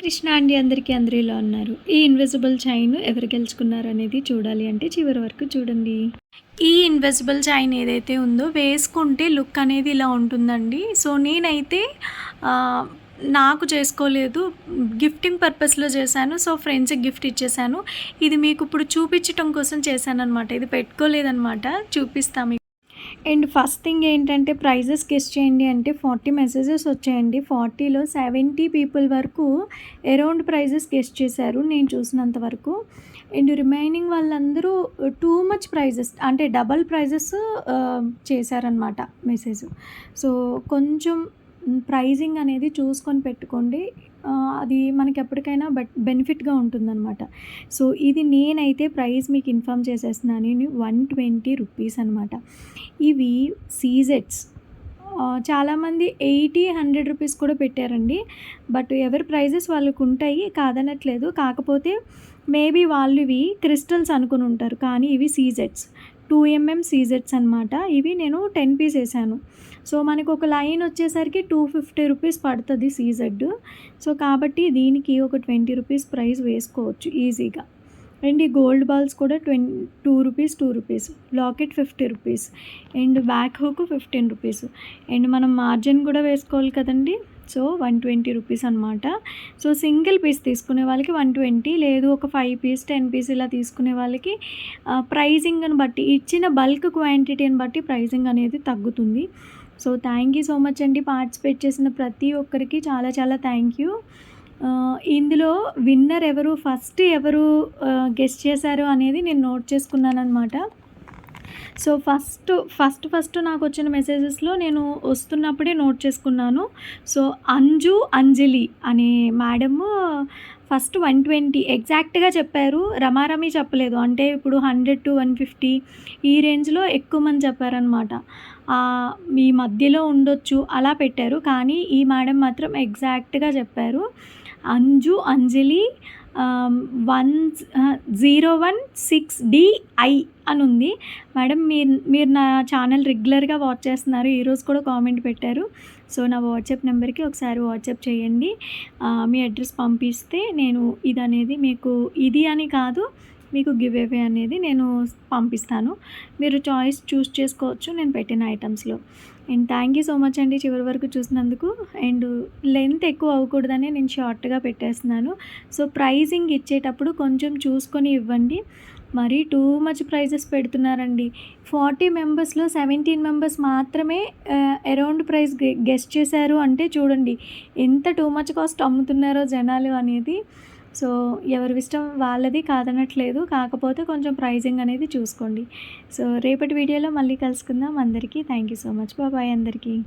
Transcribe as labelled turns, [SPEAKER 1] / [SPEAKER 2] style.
[SPEAKER 1] కృష్ణ అండి అందరికీ అందరూ ఇలా ఉన్నారు. ఈ ఇన్విజిబుల్ చైన్ ఎవరు గెలుచుకున్నారు అనేది చూడాలి అంటే చివరి వరకు చూడండి. ఈ ఇన్విజిబుల్ చైన్ ఏదైతే ఉందో వేసుకుంటే లుక్ అనేది ఇలా ఉంటుందండి. సో నేనైతే నాకు చేసుకోలేదు గిఫ్టింగ్ పర్పస్లో చేశాను. సో ఫ్రెండ్స్కి గిఫ్ట్ ఇచ్చేసాను ఇది మీకు ఇప్పుడు చూపించటం కోసం చేశాను అనమాట ఇది పెట్టుకోలేదనమాట చూపిస్తాము అండ్ ఫస్ట్ థింగ్ ఏంటంటే ప్రైజెస్ గెస్ చేయండి అంటే ఫార్టీ మెసేజెస్ వచ్చాయండి. ఫార్టీలో సెవెంటీ పీపుల్ వరకు అరౌండ్ ప్రైజెస్ గెస్ట్ చేశారు నేను చూసినంత వరకు. అండ్ రిమైనింగ్ వాళ్ళందరూ టూ మచ్ ప్రైజెస్ అంటే డబల్ ప్రైజెస్ చేశారనమాట మెసేజ్. సో కొంచెం ప్రైజింగ్ అనేది చూసుకొని పెట్టుకోండి. అది మనకి ఎప్పటికైనా బట్ బెనిఫిట్గా ఉంటుందన్నమాట. సో ఇది నేనైతే ప్రైస్ మీకు ఇన్ఫామ్ చేసేస్తున్నాను. వన్ ట్వంటీ రూపీస్ అనమాట ఇవి సీజెట్స్ చాలామంది ఎయిటీ హండ్రెడ్ రూపీస్ కూడా పెట్టారండి. బట్ ఎవరి ప్రైజెస్ వాళ్ళకు ఉంటాయి కాదనట్లేదు. కాకపోతే మేబీ వాళ్ళు ఇవి క్రిస్టల్స్ అనుకుని ఉంటారు. కానీ ఇవి సీజెట్స్. టూ ఎంఎం సీజెట్స్ అనమాట ఇవి నేను టెన్ పీస్ వేసాను. సో మనకు ఒక లైన్ వచ్చేసరికి టూ ఫిఫ్టీ రూపీస్ పడుతుంది సీజెడ్. సో కాబట్టి దీనికి ఒక ట్వంటీ రూపీస్ ప్రైస్ వేసుకోవచ్చు ఈజీగా. అండ్ ఈ గోల్డ్ బాల్స్ కూడా twenty two rupees two rupees. Locket fifty rupees. And back hook fifteen rupees. And మనం మార్జిన్ కూడా వేసుకోవాలి కదండి. సో వన్ ట్వంటీ రూపీస్ అనమాట సో సింగిల్ పీస్ తీసుకునే వాళ్ళకి వన్ ట్వంటీ లేదు ఒక ఫైవ్ పీస్ టెన్ పీస్ ఇలా తీసుకునే వాళ్ళకి ప్రైజింగ్ని బట్టి ఇచ్చిన బల్క్ క్వాంటిటీని బట్టి ప్రైజింగ్ అనేది తగ్గుతుంది. So thank you so much అండి పార్టిసిపేట్ చేసిన ప్రతి ఒక్కరికి. చాలా చాలా థ్యాంక్ యూ. ఇందులో విన్నర్ ఎవరు ఫస్ట్ ఎవరు గెస్ట్ చేశారు అనేది నేను నోట్ చేసుకున్నాను అనమాట సో ఫస్ట్ ఫస్ట్ ఫస్ట్ నాకు వచ్చిన మెసేజెస్లో నేను వస్తున్నప్పుడే నోట్ చేసుకున్నాను. సో అంజు అంజలి అనే మేడము ఫస్ట్ వన్ ట్వంటీ ఎగ్జాక్ట్గా చెప్పారు. రమారమి చెప్పలేదు. అంటే ఇప్పుడు హండ్రెడ్ టు వన్ ఫిఫ్టీ ఈ రేంజ్లో ఎక్కువ మంది చెప్పారనమాట మీ మధ్యలో ఉండొచ్చు అలా పెట్టారు. కానీ ఈ మేడం మాత్రం ఎగ్జాక్ట్గా చెప్పారు. Anju Anjali one zero one six DI అని ఉంది. మేడం మీరు మీరు నా ఛానల్ రెగ్యులర్గా వాచ్ చేస్తున్నారు. ఈరోజు కూడా కామెంట్ పెట్టారు. సో నా వాట్సాప్ నెంబర్కి ఒకసారి వాట్సాప్ చేయండి. మీ అడ్రస్ పంపిస్తే నేను ఇది అనేది మీకు ఇది అని కాదు మీకు గివ్ అవే అనేది నేను పంపిస్తాను. మీరు చాయిస్ చూస్ చేసుకోవచ్చు నేను పెట్టిన ఐటమ్స్లో. And thank you so much అండి చివరి వరకు చూసినందుకు. అండ్ లెంత్ ఎక్కువ అవ్వకూడదని నేను షార్ట్గా పెట్టేస్తున్నాను. సో ప్రైజింగ్ ఇచ్చేటప్పుడు కొంచెం చూసుకొని ఇవ్వండి. మరీ టూ మచ్ ప్రైజెస్ పెడుతున్నారండి. ఫార్టీ మెంబర్స్లో సెవెంటీన్ మెంబర్స్ మాత్రమే అరౌండ్ ప్రైస్ గెస్ట్ చేశారు అంటే చూడండి ఎంత టూ మచ్ కాస్ట్ అమ్ముతున్నారో జనాలు అనేది. సో ఎవరి ఇష్టం వాళ్ళది కాదనట్లేదు. కాకపోతే కొంచెం ప్రైజింగ్ అనేది చూసుకోండి. సో రేపటి వీడియోలో మళ్ళీ కలుసుకుందాం. అందరికీ థ్యాంక్ యూ సో మచ్. బాబాయ్ అందరికీ.